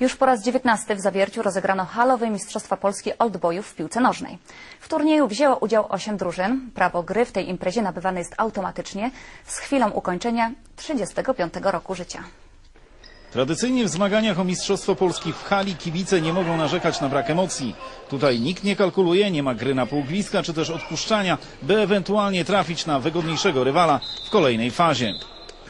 Już po raz 19 w Zawierciu rozegrano halowe Mistrzostwa Polski Oldboyów w piłce nożnej. W turnieju wzięło udział 8 drużyn. Prawo gry w tej imprezie nabywane jest automatycznie z chwilą ukończenia 35 roku życia. Tradycyjnie w zmaganiach o Mistrzostwo Polski w hali kibice nie mogą narzekać na brak emocji. Tutaj nikt nie kalkuluje, nie ma gry na półgwizdka czy też odpuszczania, by ewentualnie trafić na wygodniejszego rywala w kolejnej fazie.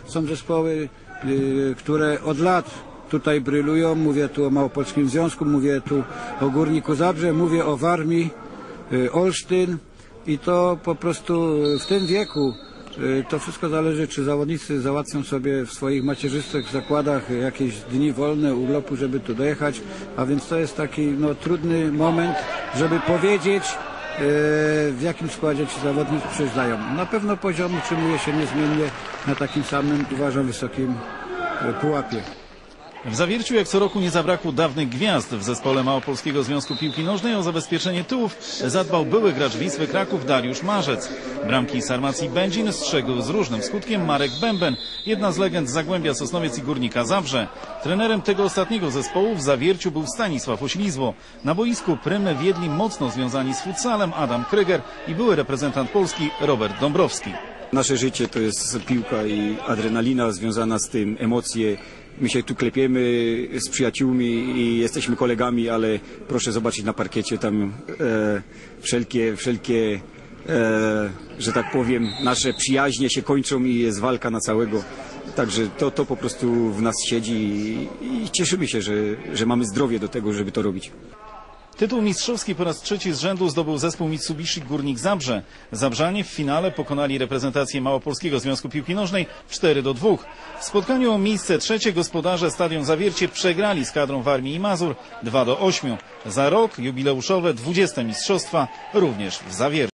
Są zespoły, y, które od lat tutaj brylują. Mówię tu o Małopolskim Związku, mówię tu o Górniku Zabrze, mówię o Warmii, y, Olsztyn i to po prostu w tym wieku y, to wszystko zależy, czy zawodnicy załatwią sobie w swoich macierzystych zakładach jakieś dni wolne, urlopu, żeby tu dojechać, a więc to jest taki no, trudny moment, żeby powiedzieć, w jakim składzie ci zawodnicy przyjeżdżają. Na pewno poziom utrzymuje się niezmiennie na takim samym, uważam, wysokim pułapie. W Zawierciu jak co roku nie zabrakło dawnych gwiazd. W zespole Małopolskiego Związku Piłki Nożnej o zabezpieczenie tyłów zadbał były gracz Wisły Kraków Dariusz Marzec. Bramki z armacji Będzin strzegł z różnym skutkiem Marek Bęben, jedna z legend Zagłębia Sosnowiec i Górnika Zabrze. Trenerem tego ostatniego zespołu w Zawierciu był Stanisław Oślizło. Na boisku prymy wiedli mocno związani z futsalem Adam Kryger i były reprezentant Polski Robert Dąbrowski. Nasze życie to jest piłka i adrenalina związana z tym, emocje. My się tu klepiemy z przyjaciółmi i jesteśmy kolegami, ale proszę zobaczyć na parkiecie tam e, wszelkie, wszelkie e, że tak powiem, nasze przyjaźnie się kończą i jest walka na całego. Także to, to po prostu w nas siedzi i, i cieszymy się, że, że mamy zdrowie do tego, żeby to robić. Tytuł mistrzowski po raz trzeci z rzędu zdobył zespół Mitsubishi Górnik Zabrze. Zabrzanie w finale pokonali reprezentację Małopolskiego Związku Piłki Nożnej 4 do 2. W spotkaniu o miejsce trzecie gospodarze Stadion Zawiercie przegrali z kadrą Warmii i Mazur 2 do 8. Za rok jubileuszowe 20 mistrzostwa również w Zawierciu.